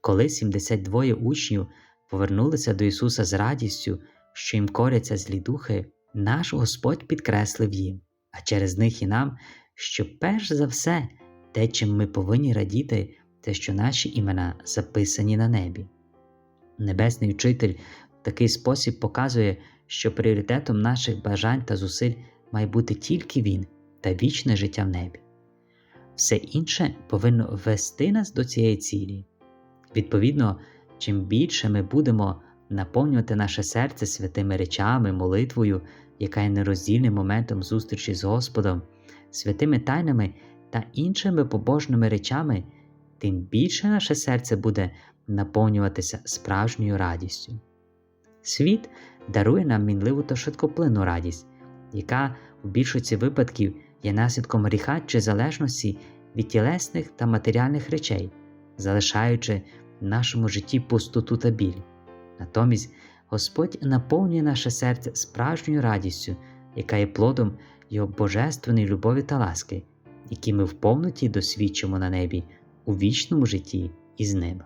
Коли 72 учнів повернулися до Ісуса з радістю, що їм коряться злі духи, наш Господь підкреслив їм, а через них і нам, що перш за все, те, чим ми повинні радіти, те, що наші імена записані на небі. Небесний вчитель в такий спосіб показує, що пріоритетом наших бажань та зусиль має бути тільки Він та вічне життя в небі. Все інше повинно вести нас до цієї цілі. Відповідно, чим більше ми будемо наповнювати наше серце святими речами, молитвою, яка є нероздільним моментом зустрічі з Господом, святими тайнами та іншими побожними речами, тим більше наше серце буде наповнюватися справжньою радістю. Світ дарує нам мінливу та швидкоплинну радість, яка в більшості випадків є наслідком гріха чи залежності від тілесних та матеріальних речей, залишаючи в нашому житті пустоту та біль. Натомість Господь наповнює наше серце справжньою радістю, яка є плодом Його божественної любові та ласки, які ми в повноті досвідчимо на небі у вічному житті із ним.